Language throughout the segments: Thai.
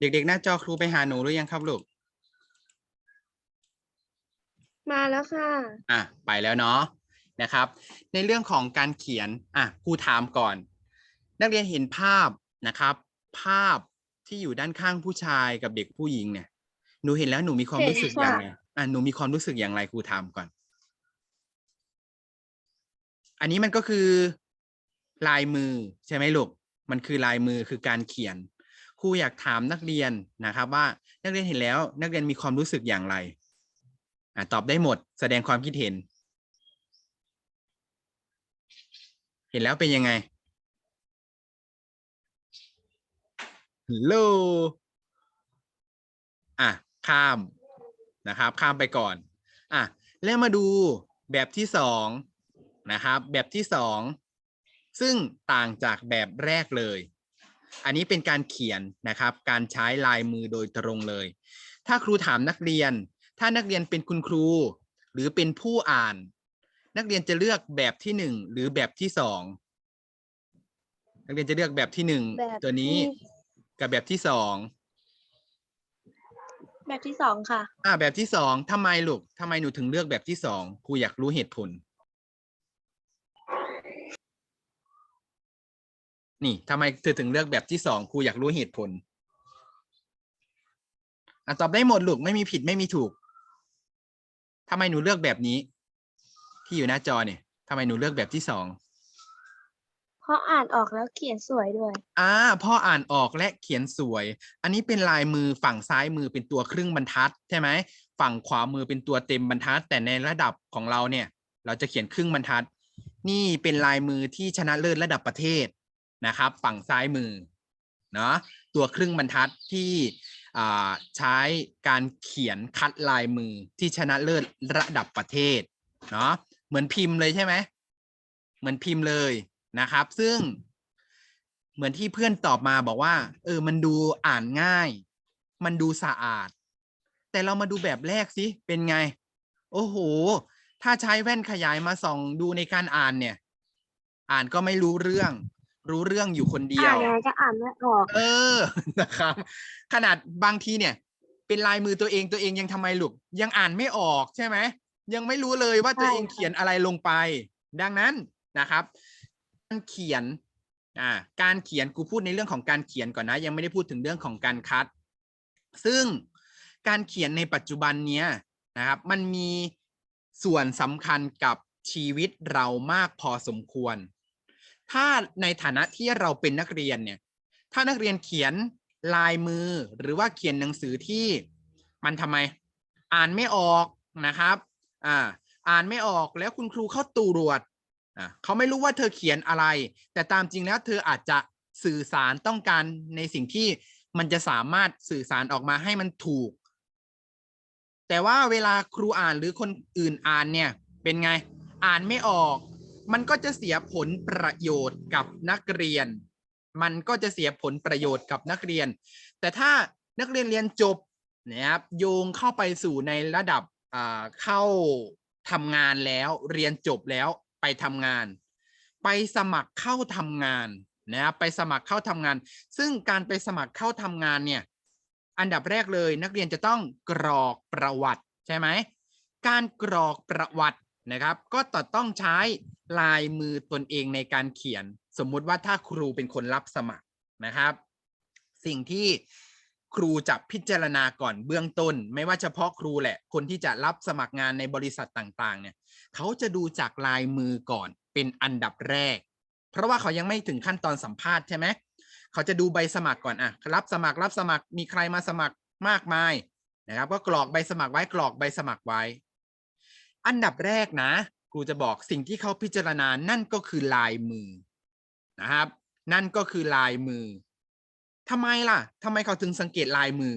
เด็กๆ หน้าจอครูไปหาหนูหรือยังครับลูก มาแล้วค่ะ อะไปแล้วเนาะนะครับ ในเรื่องของการเขียนอะครูถามก่อน นักเรียนเห็นภาพนะครับ ภาพที่อยู่ด้านข้างผู้ชายกับเด็กผู้หญิงเนี่ย หนูเห็นแล้วหนูมีความเห็นรู้สึกค่ะอย่างไรอะหนูมีความรู้สึกอย่างไรครูถามก่อน อันนี้มันก็คือลายมือใช่ไหมลูก มันคือลายมือคือการเขียน ครูอยากถามนักเรียนนะครับ ว่านักเรียนเห็นแล้ว นักเรียนมีความรู้สึกอย่างไรอะตอบได้หมด แสดงความคิดเห็น เห็นแล้วเป็นยังไงฮัลโหลอะข้ามนะครับ ข้ามไปก่อนอะแล้วมาดูแบบที่สองนะครับ แบบที่สองซึ่งต่างจากแบบแรกเลย อันนี้เป็นการเขียนนะครับ การใช้ลายมือโดยตรงเลย ถ้าครูถามนักเรียน ถ้านักเรียนเป็นคุณครู หรือเป็นผู้อ่าน นักเรียนจะเลือกแบบที่หนึ่งหรือแบบที่สองนักเรียนจะเลือกแบบที่หนึ่งแบบตัวนี้ที่ กับแบบที่สองแบบที่สองค่ะ อ่าแบบที่สองทำไมลูกทำไมหนูถึงเลือกแบบที่สองครูอยากรู้เหตุผล นี่ทำไมเธอถึงเลือกแบบที่สองครูอยากรู้เหตุผลอะตอบได้หมดลูกไม่มีผิดไม่มีถูกทำไมหนูเลือกแบบนี้ ที่อยู่หน้าจอเนี่ยทำไมหนูเลือกแบบที่สองเพราะอ่านออกแล้วเขียนสวยด้วย อ่าพ่ออ่านออกและเขียนสวย อันนี้เป็นลายมือฝั่งซ้ายมือเป็นตัวครึ่งบรรทัดใช่ไหมฝั่งขวามือเป็นตัวเต็มบรรทัด แต่ในระดับของเราเนี่ย เราจะเขียนครึ่งบรรทัด นี่เป็นลายมือที่ชนะเลิศระดับประเทศ นะครับฝั่งซ้ายมือเนาะตัวครึ่งบรรทัดที่ใช้การเขียนคัดลายมือที่ชนะเลิศระดับประเทศเนาะเหมือนพิมพ์เลยใช่ไหมเหมือนพิมพ์เลยนะครับ ซึ่งเหมือนที่เพื่อนตอบมาบอกว่า เออ มันดูอ่านง่าย มันดูสะอาด แต่เรามาดูแบบแรกสิเป็นไง โอ้โห ถ้าใช้แว่นขยายมาส่องดูในการอ่านเนี่ย อ่านก็ไม่รู้เรื่อง รู้เรื่องอยู่คนเดียอ่านวยังไงก็อ่านไม่ออก เออ นะครับ ขนาดบางทีเนี่ย เป็นลายมือตัวเองตัวเองยังทำไมลูกยังอ่านไม่ออกใช่ไหม ยังไม่รู้เลยว่าตัวเองใช่ค่ะเขียนอะไรลงไป ดังนั้นนะครับ การเขียน อ่า การเขียนกูพูดในเรื่องของการเขียนก่อนนะ ยังไม่ได้พูดถึงเรื่องของการคัด ซึ่งการเขียนในปัจจุบันเนี้ยนะครับ มันมีส่วนสำคัญกับชีวิตเรามากพอสมควร ถ้าในฐานะที่เราเป็นนักเรียนเนี่ย ถ้านักเรียนเขียนลายมือหรือว่าเขียนหนังสือที่มันทำไม อ่านไม่ออกนะครับ อ่า อ่านไม่ออกแล้วคุณครูเข้าตรวจอ่าเขาไม่รู้ว่าเธอเขียนอะไร แต่ตามจริงแล้วเธออาจจะสื่อสารต้องการในสิ่งที่มันจะสามารถสื่อสารออกมาให้มันถูก แต่ว่าเวลาครูอ่านหรือคนอื่นอ่านเนี่ย เป็นไง อ่านไม่ออก มันก็จะเสียผลประโยชน์กับนักเรียน มันก็จะเสียผลประโยชน์กับนักเรียน แต่ถ้านักเรียนเรียนจบนะครับโยงเข้าไปสู่ในระดับเข้าทำงานแล้วเรียนจบแล้วไปทำงาน ไปสมัครเข้าทำงานนะครับไปสมัครเข้าทำงาน ซึ่งการไปสมัครเข้าทำงานเนี่ยอันดับแรกเลยนักเรียนจะต้องกรอกประวัติใช่ไหมการกรอกประวัติ นะครับ ก็ต้องใช้ลายมือตนเองในการเขียน สมมุติว่าถ้าครูเป็นคนรับสมัครนะครับ สิ่งที่ครูจะพิจารณาก่อนเบื้องต้น ไม่ว่าเฉพาะครูแหละ คนที่จะรับสมัครงานในบริษัทต่างๆ เนี่ยเขาจะดูจากลายมือก่อนเป็นอันดับแรก เพราะว่าเขายังไม่ถึงขั้นตอนสัมภาษณ์ใช่ไหมเขาจะดูใบสมัครก่อนอะรับสมัครรับสมัครมีใครมาสมัครมากมายนะครับ ก็กรอกใบสมัครไว้กรอกใบสมัครไว้ อันดับแรกนะ ครูจะบอกสิ่งที่เขาพิจารณานั่นก็คือลายมือนะครับ นั่นก็คือลายมือทำไมล่ะทำไมเขาถึงสังเกตลายมือ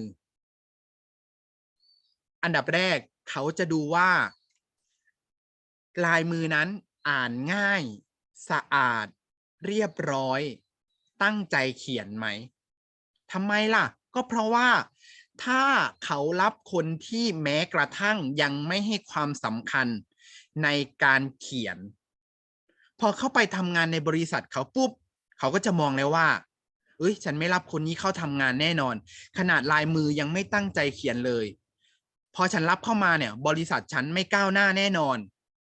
อันดับแรกเขาจะดูว่า ลายมือนั้นอ่านง่าย สะอาด เรียบร้อย ตั้งใจเขียนไหมทำไมล่ะ ก็เพราะว่า ถ้าเขารับคนที่แม้กระทั่งยังไม่ให้ความสำคัญในการเขียน พอเข้าไปทำงานในบริษัทเขาปุ๊บ เขาก็จะมองแล้วว่าเอ้ย ฉันไม่รับคนนี้เข้าทำงานแน่นอน ขนาดลายมือยังไม่ตั้งใจเขียนเลย พอฉันรับเข้ามาเนี่ย บริษัทฉันไม่ก้าวหน้าแน่นอน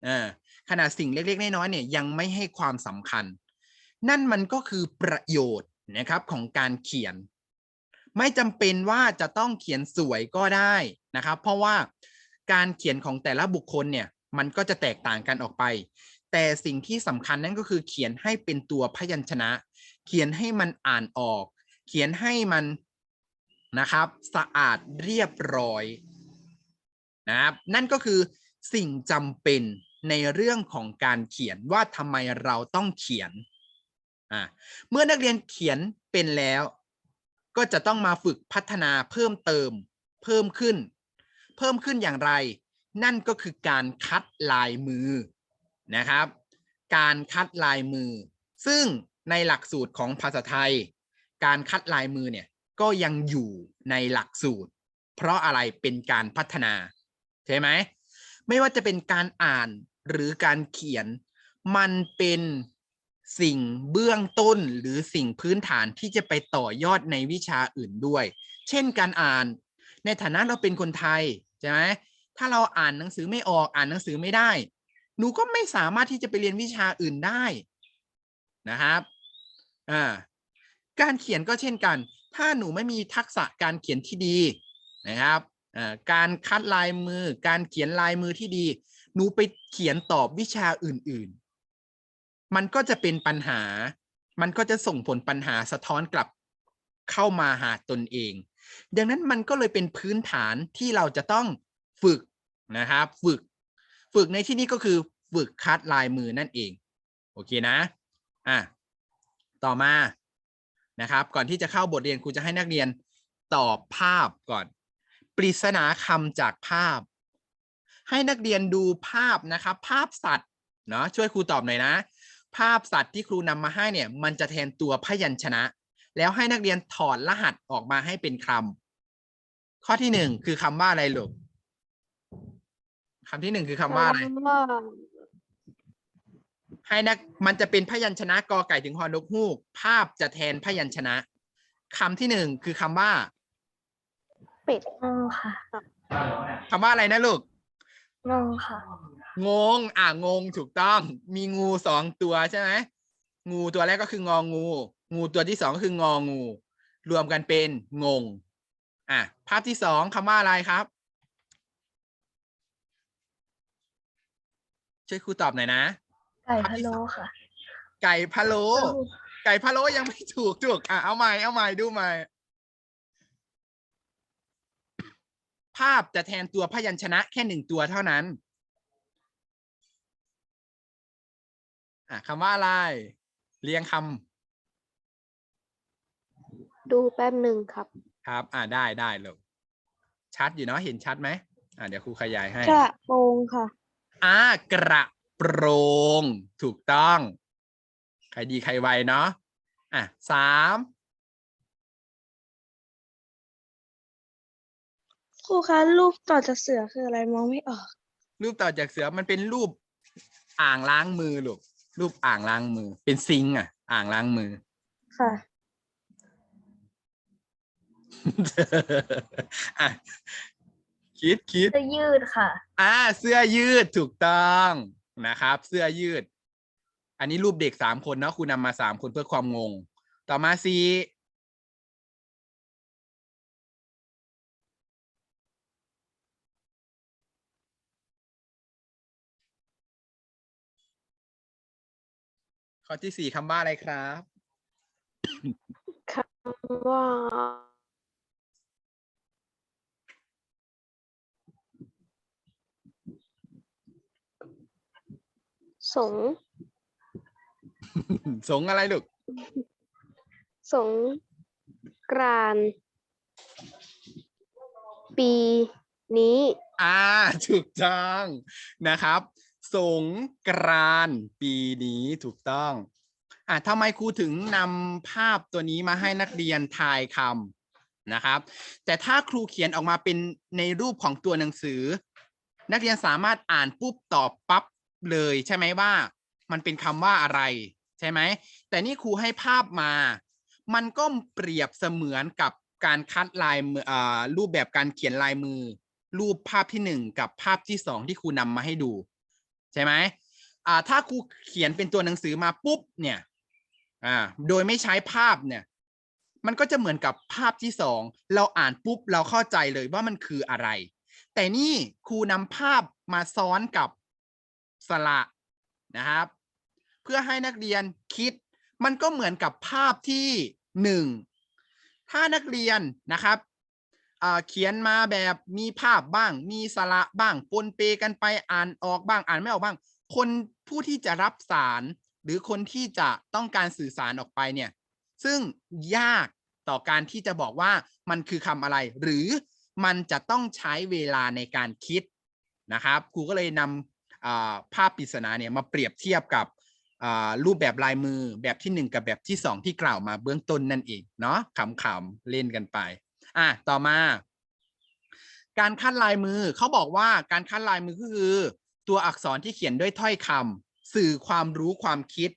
เออขนาดสิ่งเล็กๆน้อยๆเนี่ยยังไม่ให้ความสำคัญ นั่นมันก็คือประโยชน์นะครับของการเขียน ไม่จำเป็นว่าจะต้องเขียนสวยก็ได้นะครับ เพราะว่าการเขียนของแต่ละบุคคลเนี่ยมันก็จะแตกต่างกันออกไป แต่สิ่งที่สำคัญนั่นก็คือเขียนให้เป็นตัวพยัญชนะ เขียนให้มันอ่านออก เขียนให้มันนะครับสะอาดเรียบร้อยนะครับนั่นก็คือสิ่งจำเป็นในเรื่องของการเขียนว่าทำไมเราต้องเขียนอ่าเมื่อนักเรียนเขียนเป็นแล้ว ก็จะต้องมาฝึกพัฒนาเพิ่มเติม เพิ่มขึ้น เพิ่มขึ้นอย่างไร นั่นก็คือการคัดลายมือนะครับ การคัดลายมือ ซึ่งในหลักสูตรของภาษาไทย การคัดลายมือเนี่ยก็ยังอยู่ในหลักสูตร เพราะอะไรเป็นการพัฒนาใช่ไหมไม่ว่าจะเป็นการอ่านหรือการเขียน มันเป็น สิ่งเบื้องต้นหรือสิ่งพื้นฐานที่จะไปต่อยอดในวิชาอื่นด้วย เช่นการอ่าน ในฐานะเราเป็นคนไทยใช่ไหมถ้าเราอ่านหนังสือไม่ออกอ่านหนังสือไม่ได้ หนูก็ไม่สามารถที่จะไปเรียนวิชาอื่นได้นะครับอ่าการเขียนก็เช่นกัน ถ้าหนูไม่มีทักษะการเขียนที่ดีนะครับอ่าการคัดลายมือ การเขียนลายมือที่ดี หนูไปเขียนตอบวิชาอื่น มันก็จะเป็นปัญหา มันก็จะส่งผลปัญหาสะท้อนกลับเข้ามาหาตนเอง ดังนั้นมันก็เลยเป็นพื้นฐานที่เราจะต้องฝึกนะครับ ฝึก ฝึกในที่นี้ก็คือฝึกคัดลายมือนั่นเอง โอเคนะ อะ ต่อมา นะครับ ก่อนที่จะเข้าบทเรียนครูจะให้นักเรียนตอบภาพก่อน ปริศนาคำจากภาพ ให้นักเรียนดูภาพนะครับ ภาพสัตว์ เนาะช่วยครูตอบหน่อยนะ ภาพสัตว์ที่ครูนำมาให้เนี่ยมันจะแทนตัวพยัญชนะ แล้วให้นักเรียนถอดรหัสออกมาให้เป็นคำข้อที่หนึ่งคือคำว่าอะไรลูกคำที่หนึ่งคือคำว่าอะไรว่าให้นักมันจะเป็นพยัญชนะกอไก่ถึงฮอนกฮูก ภาพจะแทนพยัญชนะคำที่หนึ่งคือคำว่า เป็ดงงค่ะคำว่าอะไรนะลูกงงค่ะ งง อะงงถูกต้อง มีงูสองตัวใช่ไหมงูตัวแรกก็คืององู งูตัวที่สองก็คืององู รวมกันเป็นงง อะภาพที่สองคำว่าอะไรครับ ช่วยครูตอบหน่อยนะ ไก่พะโล้ค่ะ ไก่พะโล้ไก่พะโล้ยังไม่ถูกถูกอะเอาใหม่เอาใหม่ดูใหม่ภาพจะแทนตัวพยัญชนะแค่หนึ่งตัวเท่านั้น อะคำว่าอะไร เรียงคดูแป๊บหนึ่งครับำครับ อะได้ได้ลูกชัดอยู่เนาะเห็นชัดไหมอะเดี๋ยวครูขยายให้ กระโปรงค่ะ อ่ากระโปรงถูกต้อง ใครดีใครไวเนาะอะสามครูคะรูปต่อจากเสือคืออะไรมองไม่ออก รูปต่อจากเสือมันเป็นรูปอ่างล้างมือลูก รูปอ่างล้างมือ เป็นซิงค์อะ อ่างล้างมือ ค่ะ อะคิดคิดจะยืดค่ะ อ่าเสื้อยืดถูกต้องนะครับ เสื้อยืด อันนี้รูปเด็กสามคนเนาะครูนำมาสามคนเพื่อความงง ต่อมาสี ข้อที่สี่คำว่าอะไรครับคำว่า สง สงอะไรลูกสงกรานต์ปีนี้ อ่าถูกต้องนะครับ สงกรานต์ปีนี้ถูกต้องอะทำไมครูถึงนำภาพตัวนี้มาให้นักเรียนทายคำนะครับ แต่ถ้าครูเขียนออกมาเป็นในรูปของตัวหนังสือ นักเรียนสามารถอ่านปุ๊บตอบปั๊บเลยใช่ไหมว่า มันเป็นคำว่าอะไร ใช่ไหม แต่นี่ครูให้ภาพมา มันก็เปรียบเสมือนกับการคัดลายมืออรูปแบบการเขียนลายมือ รูปภาพที่หนึ่งกับภาพที่สองที่ครูนำมาให้ดู ช่ไหมอ่าถ้าครูเขียนเป็นตัวหนังสือมาปุ๊บเนี่ยอ่าโดยไม่ใช้ภาพเนี่ย มันก็จะเหมือนกับภาพที่สองเราอ่านปุ๊บเราเข้าใจเลยว่ามันคืออะไร แต่นี่ครูนำภาพมาซ้อนกับสระนะครับ เพื่อให้นักเรียนคิด มันก็เหมือนกับภาพที่หนึ่งถ้านักเรียนนะครับ เขียนมาแบบมีภาพบ้าง มีสระบ้างปนเปกันไปอ่านออกบ้างอ่านไม่ออกบ้าง คนผู้ที่จะรับสาร หรือคนที่จะต้องการสื่อสารออกไปเนี่ย ซึ่งยากต่อการที่จะบอกว่ามันคือคำอะไร หรือมันจะต้องใช้เวลาในการคิดนะครับครูก็เลยนำภาพปริศนาเนี่ยมาเปรียบเทียบกับรูปแบบลายมือแบบที่หนึ่งกับแบบที่สองที่กล่าวมาเบื้องต้นนั่นเองเนาะขำๆเล่นกันไป อะต่อมา การคัดลายมือเขาบอกว่าการคัดลายมือก็คือ ตัวอักษรที่เขียนด้วยถ้อยคำสื่อความรู้ความคิด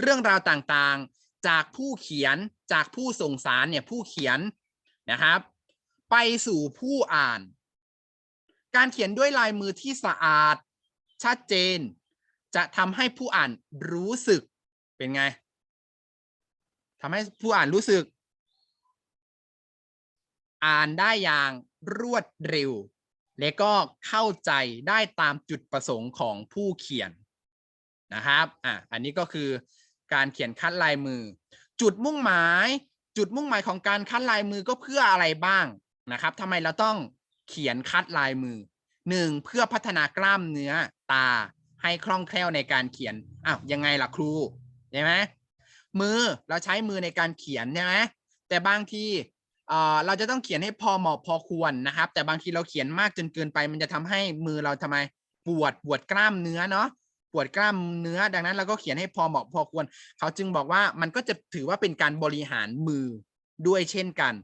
เรื่องราวต่างๆ จากผู้เขียนจากผู้ส่งสารเนี่ยผู้เขียนนะครับ ไปสู่ผู้อ่าน การเขียนด้วยลายมือที่สะอาด ชัดเจน จะทำให้ผู้อ่านรู้สึกเป็นไงทำให้ผู้อ่านรู้สึก อ่านได้อย่างรวดเร็ว และก็เข้าใจได้ตามจุดประสงค์ของผู้เขียนนะครับอะอันนี้ก็คือการเขียนคัดลายมือ จุดมุ่งหมาย จุดมุ่งหมายของการคัดลายมือก็เพื่ออะไรบ้างนะครับทำไมเราต้องเขียนคัดลายมือหนึ่งเพื่อพัฒนากล้ามเนื้อตาให้คล่องแคล่วในการเขียนอ้าวยังไงล่ะครูใช่ไหมมือเราใช้มือในการเขียนใช่ไหมแต่บางที เราจะต้องเขียนให้พอเหมาะพอควรนะครับ แต่บางทีเราเขียนมากจนเกินไป มันจะทำให้มือเราทำไมปวดปวดกล้ามเนื้อเนาะปวดกล้ามเนื้อ ดังนั้นเราก็เขียนให้พอเหมาะพอควร เขาจึงบอกว่ามันก็จะถือว่าเป็นการบริหารมือด้วยเช่นกัน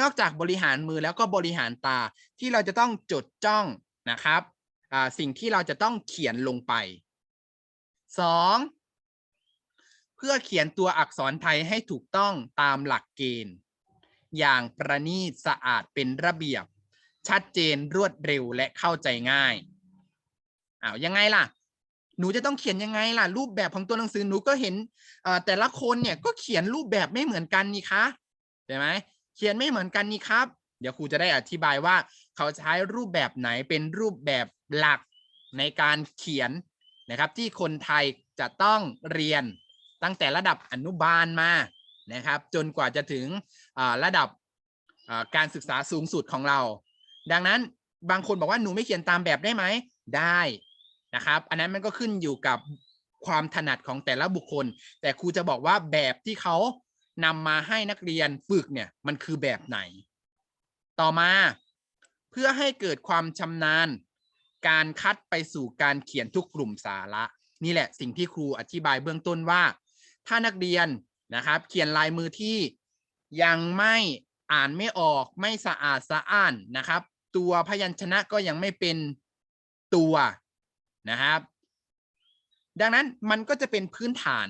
นอกจากบริหารมือแล้วก็บริหารตาที่เราจะต้องจดจ้องนะครับสิ่งที่เราจะต้องเขียนลงไปสองเพื่อเขียนตัวอักษรไทยให้ถูกต้องตามหลักเกณฑ์ อย่างประณีตสะอาดเป็นระเบียบ ชัดเจนรวดเร็วและเข้าใจง่ายอ้าวยังไงล่ะ หนูจะต้องเขียนยังไงล่ะ รูปแบบของตัวหนังสือหนูก็เห็นแต่ละคนเนี่ยก็เขียนรูปแบบไม่เหมือนกันนี่คะใช่ไหมเขียนไม่เหมือนกันนี่ครับ เดี๋ยวครูจะได้อธิบายว่า เขาใช้รูปแบบไหนเป็นรูปแบบหลักในการเขียนนะครับ ที่คนไทยจะต้องเรียนตั้งแต่ระดับอนุบาลมานะครับ จนกว่าจะถึง ระดับการศึกษาสูงสุดของเรา ดังนั้นบางคนบอกว่าหนูไม่เขียนตามแบบได้ไหมได้นะครับ อันนั้นมันก็ขึ้นอยู่กับความถนัดของแต่ละบุคคล แต่ครูจะบอกว่าแบบที่เขานำมาให้นักเรียนฝึกเนี่ยมันคือแบบไหน ต่อมาเพื่อให้เกิดความชำนาญ การคัดไปสู่การเขียนทุกกลุ่มสาระ นี่แหละสิ่งที่ครูอธิบายเบื้องต้นว่า ถ้านักเรียนนะครับ เขียนลายมือที่ ยังไม่อ่านไม่ออกไม่สะอาดสะอ้านนะครับ ตัวพยัญชนะก็ยังไม่เป็นตัวนะครับ ดังนั้นมันก็จะเป็นพื้นฐาน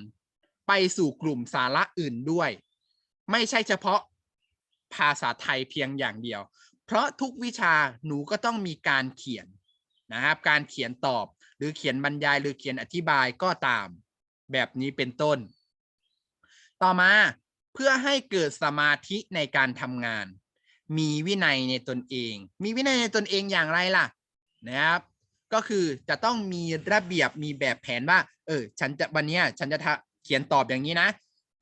ไปสู่กลุ่มสาระอื่นด้วย ไม่ใช่เฉพาะภาษาไทยเพียงอย่างเดียว เพราะทุกวิชาหนูก็ต้องมีการเขียนนะครับ การเขียนตอบหรือเขียนบรรยายหรือเขียนอธิบายก็ตาม แบบนี้เป็นต้น ต่อมา เพื่อให้เกิดสมาธิในการทำงาน มีวินัยในตนเอง มีวินัยในตนเองอย่างไรล่ะนะครับ ก็คือจะต้องมีระเบียบมีแบบแผนว่า เออ ฉันจะวันนี้ฉันจะเขียนตอบอย่างนี้นะ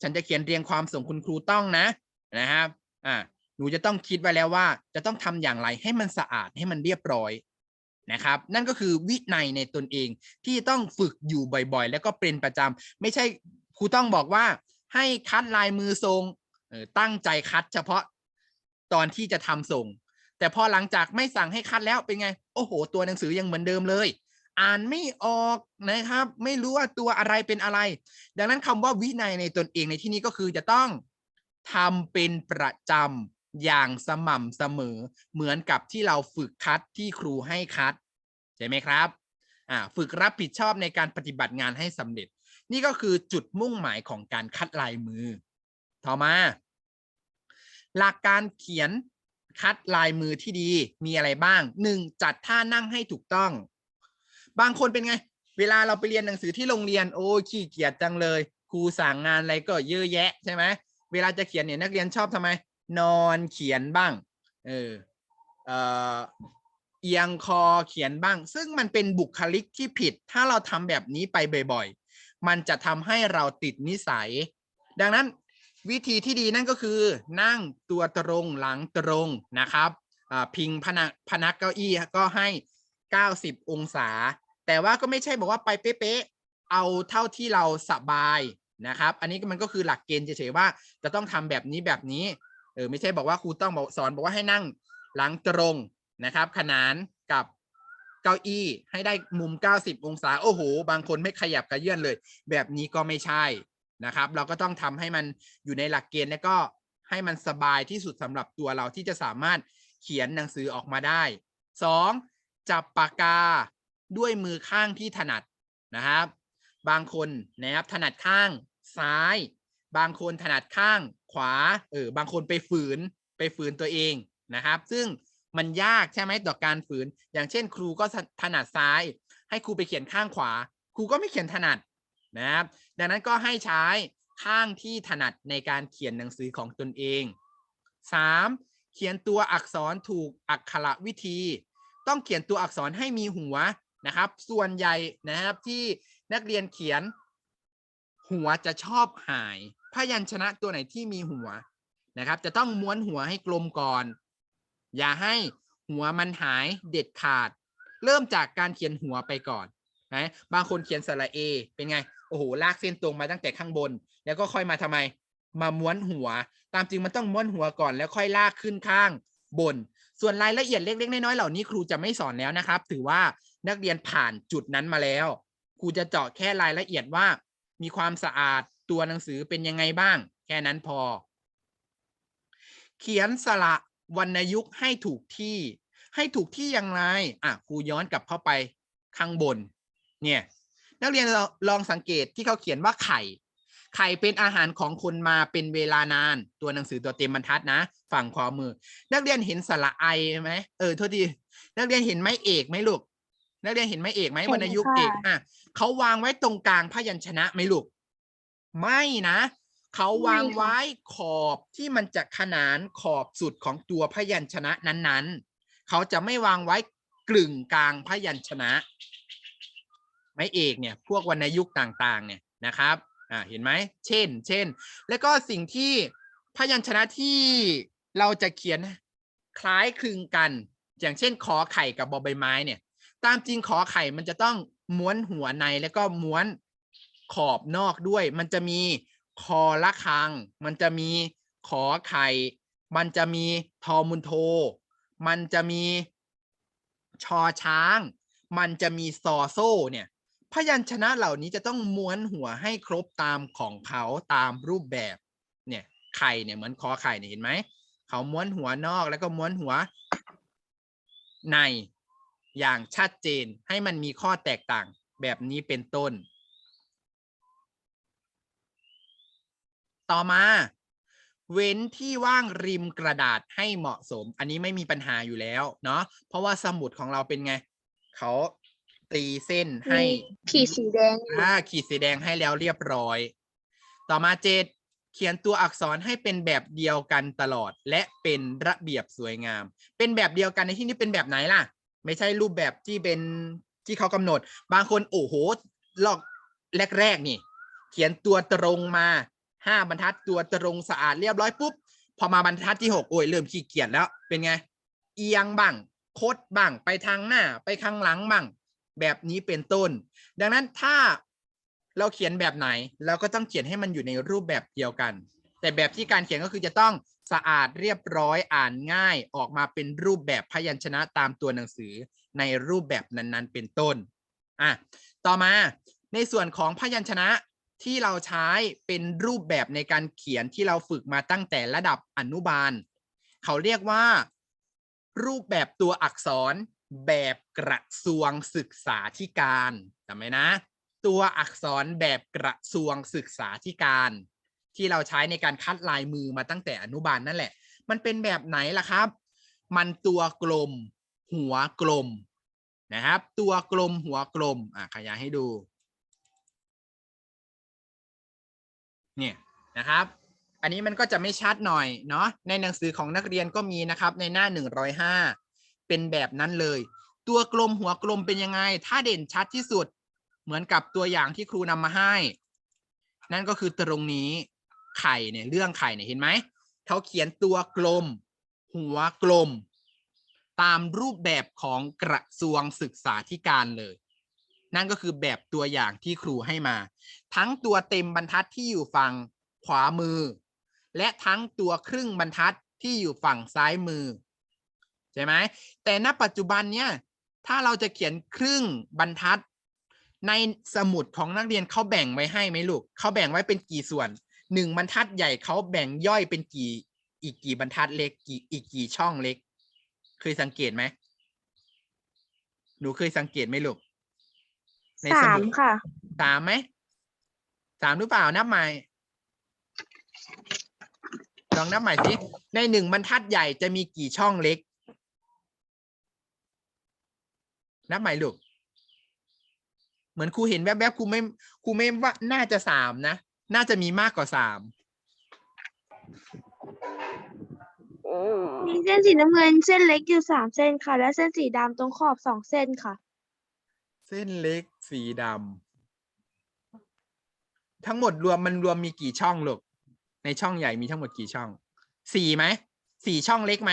ฉันจะเขียนเรียงความส่งคุณครูต้องนะนะครับ อ่าหนูจะต้องคิดไว้แล้วว่า จะต้องทำอย่างไรให้มันสะอาดให้มันเรียบร้อยนะครับ นั่นก็คือวินัยในตนเองที่ต้องฝึกอยู่บ่อยๆ แล้วก็เป็นประจำไม่ใช่ครูต้องบอกว่า ให้คัดลายมือทรงตั้งใจคัดเฉพาะตอนที่จะทำส่ง แต่พอหลังจากไม่สั่งให้คัดแล้วเป็นไง โอ้โห ตัวหนังสือยังเหมือนเดิมเลย อ่านไม่ออกนะครับ ไม่รู้ว่าตัวอะไรเป็นอะไร ดังนั้นคำว่าวินัยในตนเองในที่นี้ก็คือจะต้องทำเป็นประจำอย่างสม่ำเสมอ เหมือนกับที่เราฝึกคัดที่ครูให้คัด ใช่ไหมครับ อ่า ฝึกรับผิดชอบในการปฏิบัติงานให้สำเร็จ นี่ก็คือจุดมุ่งหมายของการคัดลายมือ ต่อมา หลักการเขียนคัดลายมือที่ดีมีอะไรบ้างหนึ่งจัดท่านั่งให้ถูกต้อง บางคนเป็นไง เวลาเราไปเรียนหนังสือที่โรงเรียนโอ้ขี้เกียจจังเลยครูสั่งงานอะไรก็เยอะแยะใช่ไหมเวลาจะเขียนเนี่ยนักเรียนชอบทำไม นอนเขียนบ้าง เออเออเอียงคอเขียนบ้าง ซึ่งมันเป็นบุคลิกที่ผิด ถ้าเราทำแบบนี้ไปบ่อยๆ มันจะทำให้เราติดนิสัย ดังนั้นวิธีที่ดีนั่นก็คือ นั่งตัวตรงหลังตรงนะครับพิงพนักพนักเก้าอี้ก็ให้ 90 องศา แต่ว่าก็ไม่ใช่บอกว่าไปเป๊ะๆเอาเท่าที่เราสบายนะครับ อันนี้มันก็คือหลักเกณฑ์เฉยๆว่า จะต้องทำแบบนี้แบบนี้เออไม่ใช่บอกว่าครูต้องบอกสอนบอกว่าให้นั่งหลังตรงนะครับ ขนานกับ เก้าอี้ให้ได้มุม 90 องศา โอ้โห บางคนไม่ขยับกระเยื่อนเลย แบบนี้ก็ไม่ใช่นะครับ เราก็ต้องทำให้มันอยู่ในหลักเกณฑ์แล้วก็ให้มันสบายที่สุดสำหรับตัวเราที่จะสามารถเขียนหนังสือออกมาได้ 2. จับปากกาด้วยมือข้างที่ถนัดนะครับ บางคนนะครับถนัดข้างซ้าย บางคนถนัดข้างขวา เออ บางคนไปฝืนไปฝืนตัวเองนะครับ ซึ่ง มันยากใช่ไหมต่อการฝืน อย่างเช่น ครูก็ถนัดซ้าย ให้ครูไปเขียนข้างขวา ครูก็ไม่เขียนถนัดนะครับดังนั้นก็ให้ใช้ข้างที่ถนัดในการเขียนหนังสือของตนเอง 3. เขียนตัวอักษรถูกอักขระวิธี ต้องเขียนตัวอักษรให้มีหัวนะครับ ส่วนใหญ่นะครับที่นักเรียนเขียน หัวจะชอบหาย พยัญชนะตัวไหนที่มีหัวนะครับ จะต้องม้วนหัวให้กลมก่อน อย่าให้หัวมันหายเด็ดขาด เริ่มจากการเขียนหัวไปก่อนนะบางคนเขียนสระเอเป็นไงโอ้โหลากเส้นตรงมาตั้งแต่ข้างบน แล้วก็ค่อยมาทำไม มาม้วนหัว ตามจริงมันต้องม้วนหัวก่อนแล้วค่อยลากขึ้นข้างบน ส่วนรายละเอียดเล็กๆน้อยๆเหล่านี้ครูจะไม่สอนแล้วนะครับ ถือว่านักเรียนผ่านจุดนั้นมาแล้ว ครูจะเจาะแค่รายละเอียดว่า มีความสะอาดตัวหนังสือเป็นยังไงบ้าง แค่นั้นพอ เขียนสระ วรรณยุกต์ให้ถูกที่ ให้ถูกที่อย่างไรอะครูย้อนกลับเข้าไปข้างบน เนี่ย นักเรียนลองลองสังเกตที่เขาเขียนว่าไข่ ไข่เป็นอาหารของคนมาเป็นเวลานาน ตัวหนังสือตัวเต็มบรรทัดนะ ฝั่งขวามือ นักเรียนเห็นสระไอไหมเออโทษทีนักเรียนเห็นไม้เอกไหมลูกนักเรียนเห็นไม้เอกไหมเห็นวรรณยุกต์ค่ะเอกอะเขาวางไว้ตรงกลางพยัญชนะไหมลูก ไม่นะ เขาวางไว้ขอบที่มันจะขนานขอบสุดของตัวพยัญชนะนั้นๆ เขาจะไม่วางไว้กลึงกลางพยัญชนะ ไม้เอกเนี่ยพวกวรรณยุกต์ต่างๆเนี่ยนะครับอ่าเห็นไหมเช่น เช่น แล้วก็สิ่งที่พยัญชนะที่เราจะเขียนคล้ายคลึงกัน อย่างเช่นขอไข่กับบอใบไม้เนี่ย ตามจริงขอไข่มันจะต้องม้วนหัวในแล้วก็ม้วนขอบนอกด้วย มันจะมี คอละคัง มันจะมีขอไข่ มันจะมีทอมุนโท มันจะมีชอช้าง มันจะมีซอโซ่เนี่ย พยัญชนะเหล่านี้จะต้องม้วนหัวให้ครบตามของเขาตามรูปแบบ เนี่ยไข่เนี่ยเหมือนคอไข่เนี่ยเห็นไหมเขาม้วนหัวนอกแล้วก็ม้วนหัวในอย่างชัดเจนให้มันมีข้อแตกต่างแบบนี้เป็นต้น ต่อมา เว้นที่ว่างริมกระดาษให้เหมาะสม อันนี้ไม่มีปัญหาอยู่แล้วเนาะเพราะว่าสมุดของเราเป็นไง เขาตีเส้นให้มีขีดสีแดงอยู่อ่าขีดสีแดงให้แล้วเรียบร้อย ต่อมาเจดเขียนตัวอักษรให้เป็นแบบเดียวกันตลอด และเป็นระเบียบสวยงาม เป็นแบบเดียวกันในที่นี้เป็นแบบไหนล่ะ ไม่ใช่รูปแบบที่เป็นที่เขากำหนด บางคนโอ้โหลอกแรกๆนี่ เขียนตัวตรงมา ห้าบรรทัดตัวตรงสะอาดเรียบร้อยปุ๊บพอมาบรรทัดที่หกโอ้ยเริ่มขี้เกียจแล้วเป็นไง เอียงบ้างคดบ้างไปทางหน้าไปข้างหลังบ้างแบบนี้เป็นต้น ดังนั้นถ้าเราเขียนแบบไหนเราก็ต้องเขียนให้มันอยู่ในรูปแบบเดียวกัน แต่แบบที่การเขียนก็คือจะต้องสะอาดเรียบร้อยอ่านง่ายออกมาเป็นรูปแบบพยัญชนะตามตัวหนังสือในรูปแบบนั้นๆ เป็นต้นอะต่อมาในส่วนของพยัญชนะ ที่เราใช้เป็นรูปแบบในการเขียนที่เราฝึกมาตั้งแต่ระดับอนุบาล เขาเรียกว่า รูปแบบตัวอักษรแบบกระทรวงศึกษาธิการจำไหมนะ ตัวอักษรแบบกระทรวงศึกษาธิการ ที่เราใช้ในการคัดลายมือมาตั้งแต่อนุบาลนั่นแหละ มันเป็นแบบไหนล่ะครับ มันตัวกลม หัวกลมนะครับ ตัวกลมหัวกลมอะขยายให้ดู เนี่ยนะครับ อันนี้มันก็จะไม่ชัดหน่อยเนาะในหนังสือของนักเรียนก็มีนะครับในหน้าหนึ่งร้อยห้าเป็นแบบนั้นเลย ตัวกลมหัวกลมเป็นยังไง ถ้าเด่นชัดที่สุดเหมือนกับตัวอย่างที่ครูนำมาให้ นั่นก็คือตรงนี้ไข่เนี่ยเรื่องไข่เนี่ยเห็นไหมเขาเขียนตัวกลม หัวกลม ตามรูปแบบของกระทรวงศึกษาธิการเลย นั่นก็คือแบบตัวอย่างที่ครูให้มา ทั้งตัวเต็มบรรทัดที่อยู่ฝั่งขวามือ และทั้งตัวครึ่งบรรทัดที่อยู่ฝั่งซ้ายมือ ใช่ไหมแต่ณปัจจุบันเนี่ยถ้าเราจะเขียนครึ่งบรรทัด ในสมุดของนักเรียนเขาแบ่งไว้ให้ไหมลูกเขาแบ่งไว้เป็นกี่ส่วนหนึ่งบรรทัดใหญ่เขาแบ่งย่อยเป็นกี่อีกกี่บรรทัดเล็กกี่อีกกี่ช่องเล็ก เคยสังเกตไหมหนูเคยสังเกตไหมลูก ในสสามมุดค่ะ สามไหมสามหรือเปล่านับใหม่ ลองนับใหม่สิในหนึ่งบรรทัดใหญ่จะมีกี่ช่องเล็ก นับใหม่ลูก เหมือนครูเห็นแวบๆครูไม่ครูไม่ว่าน่าจะสามนะ น่าจะมีมากกว่าสาม มีเส้นสีน้ำเงินเส้นเล็กอยู่สามเส้นค่ะ และเส้นสีดำตรงขอบสองเส้นค่ะเส้นเล็กสีดำทั้งหมดรวมมันรวมมีกี่ช่องลูกในช่องใหญ่มีทั้งหมดกี่ช่องสี่ไหมสี่ช่องเล็กไหม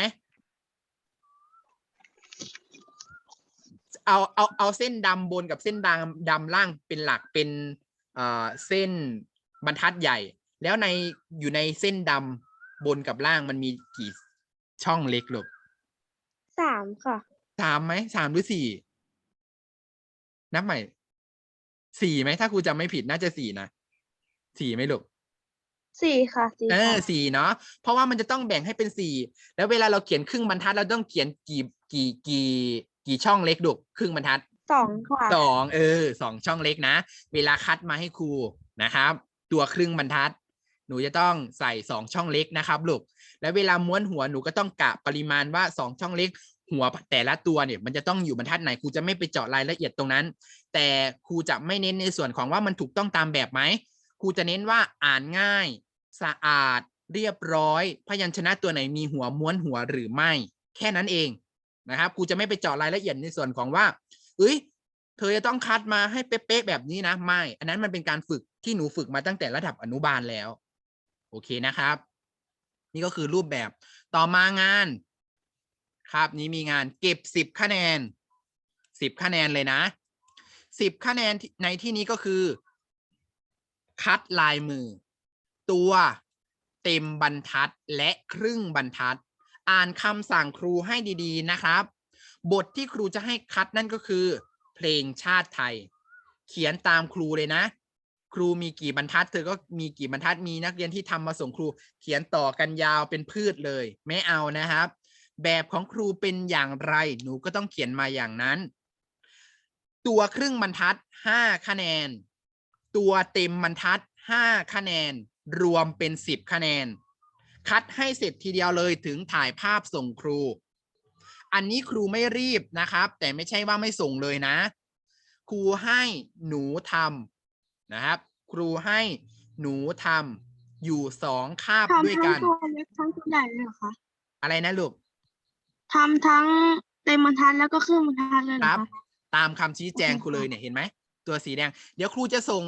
เอาเอาเอาเส้นดำบนกับเส้นดำดำล่างเป็นหลักเป็นเอ่อเส้นบรรทัดใหญ่ แล้วในอยู่ในเส้นดำบนกับล่างมันมีกี่ช่องเล็กลูกสามค่ะสามไหมสามหรือสี่ นับใหม่สี่ไหมถ้าครูจำไม่ผิดน่าจะสี่นะสี่ไหมลูกสี่ค่ะสี่เออค่ะสี่เนาะเพราะว่ามันจะต้องแบ่งให้เป็นสี่แล้วเวลาเราเขียนครึ่งบรรทัดเราต้องเขียนกี่กี่กี่กี่ช่องเล็กลูกครึ่งบรรทัด สองค่ะสองเออสองช่องเล็กนะ เวลาคัดมาให้ครูนะครับ ตัวครึ่งบรรทัด หนูจะต้องใส่สองช่องเล็กนะครับลูกแล้วเวลาม้วนหัวหนูก็ต้องกะปริมาณว่าสองช่องเล็ก หัวแต่ละตัวเนี่ยมันจะต้องอยู่บรรทัดไหนครูจะไม่ไปเจาะรายละเอียดตรงนั้น แต่ครูจะไม่เน้นในส่วนของว่ามันถูกต้องตามแบบไหมครูจะเน้นว่าอ่านง่าย สะอาด เรียบร้อย พยัญชนะตัวไหนมีหัวม้วนหัวหรือไม่ แค่นั้นเองนะครับครูจะไม่ไปเจาะรายละเอียดในส่วนของว่า เอ้ยเธอจะต้องคัดมาให้เป๊ะๆแบบนี้นะไม่ อันนั้นมันเป็นการฝึกที่หนูฝึกมาตั้งแต่ระดับอนุบาลแล้ว โอเคนะครับ นี่ก็คือรูปแบบต่อมางาน ครับนี้มีงานเก็บสิบคะแนนสิบคะแนนเลยนะสิบคะแนนในที่นี้ก็คือ คัดลายมือ ตัวเต็มบรรทัดและครึ่งบรรทัด อ่านคำสั่งครูให้ดีๆนะครับ บทที่ครูจะให้คัดนั่นก็คือ เพลงชาติไทย เขียนตามครูเลยนะ ครูมีกี่บรรทัด เธอก็มีกี่บรรทัดมีนักเรียนที่ทำมาส่งครู เขียนต่อกันยาวเป็นพืชเลย ไม่เอานะครับ แบบของครูเป็นอย่างไร หนูก็ต้องเขียนมาอย่างนั้น ตัวครึ่งบรรทัดห้าคะแนน ตัวเต็มบรรทัดห้าคะแนน รวมเป็นสิบคะแนน คัดให้เสร็จทีเดียวเลยถึงถ่ายภาพส่งครู อันนี้ครูไม่รีบนะครับ แต่ไม่ใช่ว่าไม่ส่งเลยนะ ครูให้หนูทำนะครับ ครูให้หนูทำอยู่สองคาบด้วยทำทั้กังนตัวเล็กทั้งตัวใหญ่เลยเหรอคะ อะไรนะลูก ทำทั้งเต็มบรรทัดแล้วก็ครึ่งบรรทัดเลยเหรคอรับคะตามคำชี้แจงโอเคครูเลยเนี่ยเห็นไหมตัวสีแดง เดี๋ยวครูจะส่ง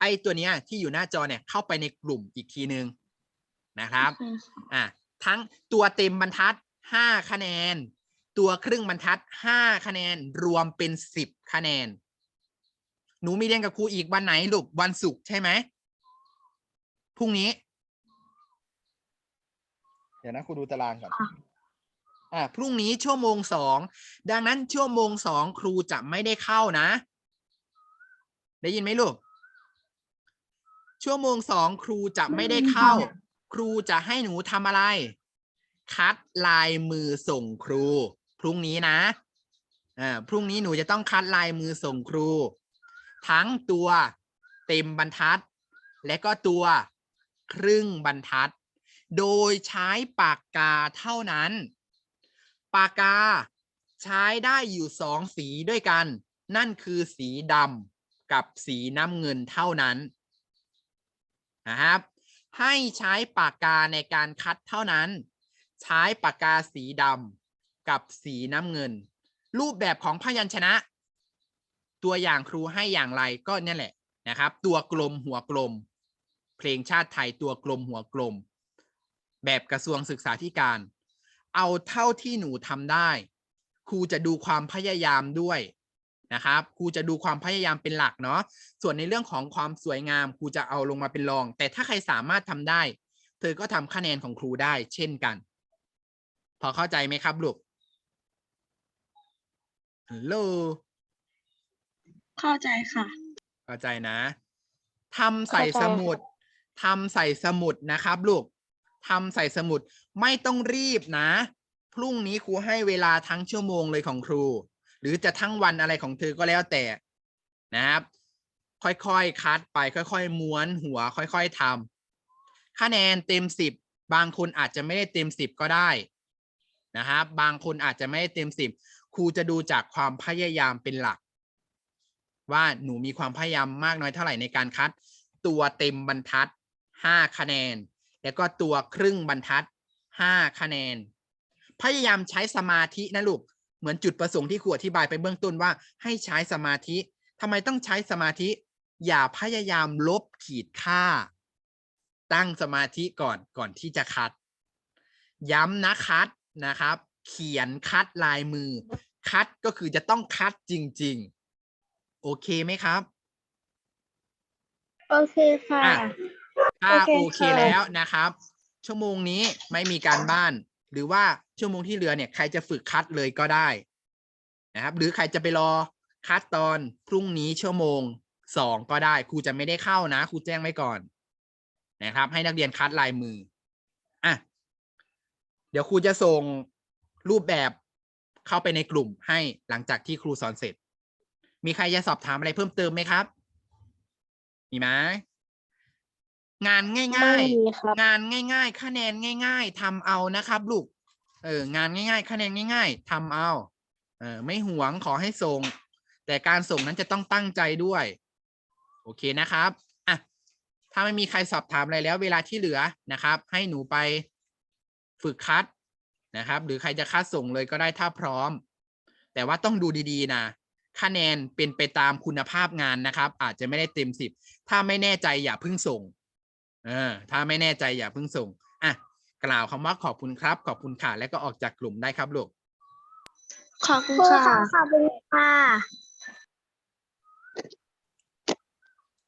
ไอ้ตัวเนี้ยที่อยู่หน้าจอเนี่ยเข้าไปในกลุ่มอีกทีนึงนะครับ โอเคค่ะอะทั้งตัวเต็มบรรทัดห้าคะแนน ตัวครึ่งบรรทัดห้าคะแนนรวมเป็นสิบคะแนน หนูมีเรียนกับครูอีกวันไหนลูกวันศุกร์ใช่ไหมพรุ่งนี้ เดี๋ยวนะครูดูตารางก่อน ค่ะ อ่าพรุ่งนี้ชั่วโมงสองดังนั้นชั่วโมงสองครูจะไม่ได้เข้านะ ได้ยินไหมลูก ชั่วโมงสองครูจะไม่ได้เข้า ครูจะให้หนูทำอะไร คัดลายมือส่งครู พรุ่งนี้นะอ่าพรุ่งนี้หนูจะต้องคัดลายมือส่งครู ทั้งตัวเต็มบรรทัด และก็ตัวครึ่งบรรทัด โดยใช้ปากกาเท่านั้น ปากกาใช้ได้อยู่สองสีด้วยกัน นั่นคือสีดำกับสีน้ำเงินเท่านั้นนะครับให้ใช้ปากกาในการคัดเท่านั้น ใช้ปากกาสีดำกับสีน้ำเงิน รูปแบบของพยัญชนะ ตัวอย่างครูให้อย่างไรก็นี่แหละนะครับ ตัวกลมหัวกลม เพลงชาติไทยตัวกลมหัวกลม แบบกระทรวงศึกษาธิการ เอาเท่าที่หนูทำได้ ครูจะดูความพยายามด้วยนะครับครูจะดูความพยายามเป็นหลักเนาะส่วนในเรื่องของความสวยงามครูจะเอาลงมาเป็นรอง แต่ถ้าใครสามารถทำได้ เธอก็ทำคะแนนของครูได้ เช่นกัน พอเข้าใจไหมครับลูกฮัลโหลเข้าใจค่ะ เข้าใจนะทำใส่เข้าใจสมุดทำใส่สมุดนะครับลูกทำใส่สมุด ไม่ต้องรีบนะ พรุ่งนี้ครูให้เวลาทั้งชั่วโมงเลยของครู หรือจะทั้งวันอะไรของเธอก็แล้วแต่นะครับ ค่อยๆ คัดไป ค่อย ๆ ม้วนหัว ค่อย ๆทำคะแนนเต็มสิบบางคนอาจจะไม่ได้เต็มสิบก็ได้นะครับ บางคนอาจจะไม่ได้เต็มสิบครูจะดูจากความพยายามเป็นหลัก ว่าหนูมีความพยายามมากน้อยเท่าไหร่ในการคัด ตัวเต็มบรรทัด 5 คะแนน แล้วก็ตัวครึ่งบรรทัด 5คะแนน พยายามใช้สมาธินะลูก เหมือนจุดประสงค์ที่ครูอธิบายไปเบื้องต้นว่า ให้ใช้สมาธิทำไมต้องใช้สมาธิ อย่าพยายามลบขีดค่า ตั้งสมาธิก่อนก่อนที่จะคัด ย้ำนะคัดนะครับ เขียนคัดลายมือ คัดก็คือจะต้องคัดจริง ๆ โอเคไหมครับโอเคค่ะอะถ้าโอเคโอเคค่ะแล้วนะครับ ชั่วโมงนี้ไม่มีการบ้าน หรือว่าชั่วโมงที่เหลือเนี่ยใครจะฝึกคัดเลยก็ได้นะครับ หรือใครจะไปรอคัดตอนพรุ่งนี้ชั่วโมงสองก็ได้ครูจะไม่ได้เข้านะครูแจ้งไว้ก่อน นะครับ ให้นักเรียนคัดลายมืออะเดี๋ยวครูจะส่งรูปแบบเข้าไปในกลุ่มให้หลังจากที่ครูสอนเสร็จ มีใครจะสอบถามอะไรเพิ่มเติมไหมครับ มีไหม งานง่ายไม่ๆมีครับงานง่าย ๆ คะแนนง่าย ๆทำเอานะครับลูก เอองานง่าย ๆ คะแนนง่าย ๆทำเอาเออไม่หวงขอให้ส่ง แต่การส่งนั้นจะต้องตั้งใจด้วย โอเคนะครับอะถ้าไม่มีใครสอบถามอะไรแล้ว เวลาที่เหลือนะครับ ให้หนูไปฝึกคัดนะครับ หรือใครจะคัดส่งเลยก็ได้ถ้าพร้อม แต่ว่าต้องดูดีๆ นะคะแนนเป็นไปตามคุณภาพงานนะครับ อาจจะไม่ได้เต็มสิบ ถ้าไม่แน่ใจอย่าเพิ่งส่ง เออถ้าไม่แน่ใจอย่าเพิ่งส่งอะกล่าวคำว่าขอบคุณครับ ขอบคุณค่ะ แล้วก็ออกจากกลุ่มได้ครับลูก ขอบคุณครูค่ะค่ะ ขอบคุณค่ะ